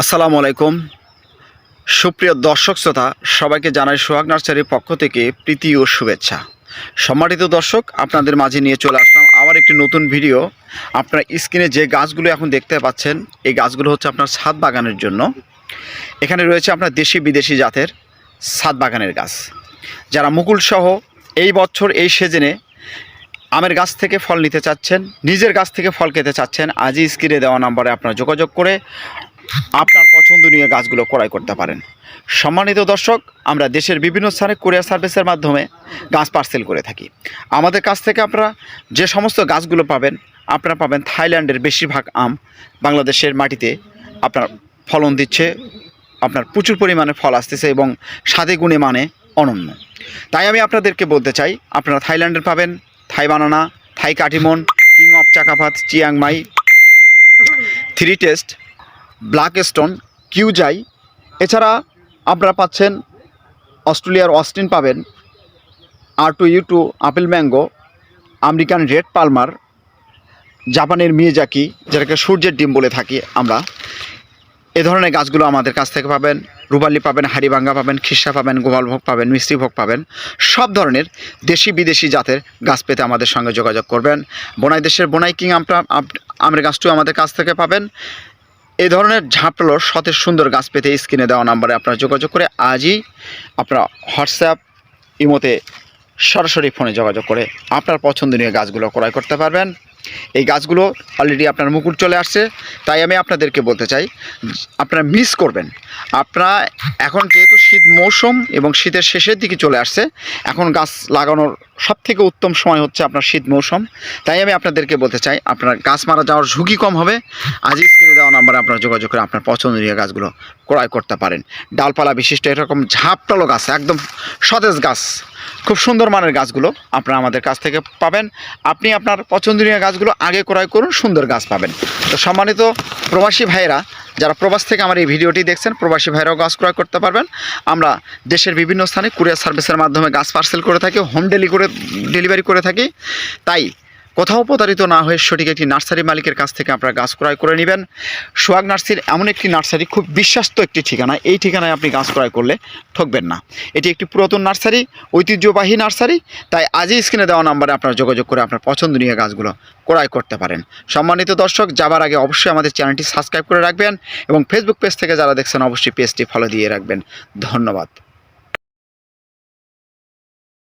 আসসালামু আলাইকুম। সুপ্রিয় দর্শক শ্রোতা, সবাইকে জানাই সোহাগ নার্সারির পক্ষ থেকে প্রীতি ও শুভেচ্ছা। সম্মানিত দর্শক, আপনাদের মাঝে নিয়ে চলে আসলাম আবার একটি নতুন ভিডিও। আপনার স্ক্রিনে যে গাছগুলো এখন দেখতে পাচ্ছেন, এই গাছগুলো হচ্ছে আপনার ছাদ বাগানের জন্য। এখানে রয়েছে আপনার দেশি বিদেশি জাতের ছাদ বাগানের গাছ। যারা মুকুল সহ এই বছর এই সিজনে আমের গাছ থেকে ফল নিতে চাচ্ছেন, নিজের গাছ থেকে ফল খেতে চাচ্ছেন, আজই স্ক্রিনে দেওয়া নাম্বারে আপনারা যোগাযোগ করে আপনার পছন্দনীয় গাছগুলো ক্রয় করতে পারেন। সম্মানিত দর্শক, আমরা দেশের বিভিন্ন স্থানে কুরিয়ার সার্ভিসের মাধ্যমে গাছ পার্সেল করে থাকি। আমাদের কাছ থেকে আপনারা যে সমস্ত গাছগুলো পাবেন, আপনারা পাবেন থাইল্যান্ডের বেশিরভাগ আম। বাংলাদেশের মাটিতে আপনার ফলন দিচ্ছে, আপনার প্রচুর পরিমাণে ফল আসতেছে এবং স্বাদে গুণে মানে অনন্য। তাই আমি আপনাদেরকে বলতে চাই, আপনারা থাইল্যান্ডের পাবেন, থাই বানানা, থাই কাটিমন, king of চাকাপাত, Chiang Mai. Three taste black stone কিউজাই। এছাড়া আপনারা পাচ্ছেন অস্ট্রেলিয়ার অস্টিন পাবেন, R two E two apple mango, American red palmer, জাপানের মিয়াজাকি, যেটাকে সূর্যের ডিম বলে থাকি আমরা। এ ধরনের গাছগুলো আমাদের কাছ থেকে পাবেন রুবালি পাবেন, হাড়িভাঙ্গা পাবেন, খিসা পাবেন, গোপালভোগ পাবেন মিষ্টিভোগ পাবেন। সব ধরনের দেশি বিদেশি জাতের গাছ পেতে আমাদের সঙ্গে যোগাযোগ করবেন। বোনাই দেশের বোনাই কিং আমরা আমের গাছটিও আমাদের কাছ থেকে পাবেন। এই ধরনের ঝাঁপলো সতেজ সুন্দর গাছ পেতে স্ক্রিনে দেওয়া নাম্বারে আপনারা যোগাযোগ করে আজই আপনারা হোয়াটসঅ্যাপ, ইমোতে সরাসরি ফোনে যোগাযোগ করে আপনার পছন্দনীয় গাছগুলো ক্রয় করতে পারবেন। এই গাছগুলো অলরেডি আপনার মুকুট চলে আসছে, তাই আমি আপনাদেরকে বলতে চাই, আপনারা মিস করবেন। আপনারা এখন যেহেতু শীত মৌসুম এবং শীতের শেষের দিকে চলে আসছে, এখন গাছ লাগানোর সব থেকে উত্তম সময় হচ্ছে আপনার শীত মৌসুম। তাই আমি আপনাদেরকে বলতে চাই, আপনার গাছ মারা যাওয়ার ঝুঁকি কম হবে। আজই স্ক্রিনে দেওয়া নাম্বারে আপনারা যোগাযোগ করে আপনার পছন্দনীয় গাছগুলো ক্রয় করতে পারেন। ডালপালা বিশিষ্ট এরকম ঝাপটালো গাছ, একদম সতেজ গাছ। খুব সুন্দর মানের গাছগুলো আপনারা আমাদের কাছ থেকে পাবেন। আপনি আপনার পছন্দনীয় গাছগুলো আগে ক্রয় করুন, সুন্দর গাছ পাবেন। তো সম্মানিত প্রবাসী ভাইয়েরা, যারা প্রবাস থেকে আমার এই ভিডিওটি দেখছেন, প্রবাসী ভাইরাও গাছ ক্রয় করতে পারবেন। আমরা দেশের বিভিন্ন স্থানে কুরিয়ার সার্ভিসের মাধ্যমে গাছ পার্সেল করে থাকি, হোম ডেলি করে, ডেলিভারি করে থাকি। তাই কোথাও প্রতারিত না হয়ে সঠিক একটি নার্সারি মালিকের কাছ থেকে আপনারা গাছ ক্রয় করে নেবেন। সোহাগ নার্সারির এমন একটি নার্সারি, খুব বিশ্বাস্ত একটি ঠিকানা, এই ঠিকানায় আপনি গাছ ক্রয় করলে ঠকবেন না। এটি একটি পুরাতন নার্সারি, ঐতিহ্যবাহী নার্সারি, তাই আজই স্ক্রিনে দেওয়া নাম্বারে আপনারা যোগাযোগ করে আপনার পছন্দনীয় গাছগুলো ক্রয় করতে পারেন। সম্মানিত দর্শক, যাবার আগে অবশ্যই আমাদের চ্যানেলটি সাবস্ক্রাইব করে রাখবেন এবং ফেসবুক পেজ থেকে যারা দেখছেন, অবশ্যই পেজটি ফলো দিয়ে রাখবেন। ধন্যবাদ।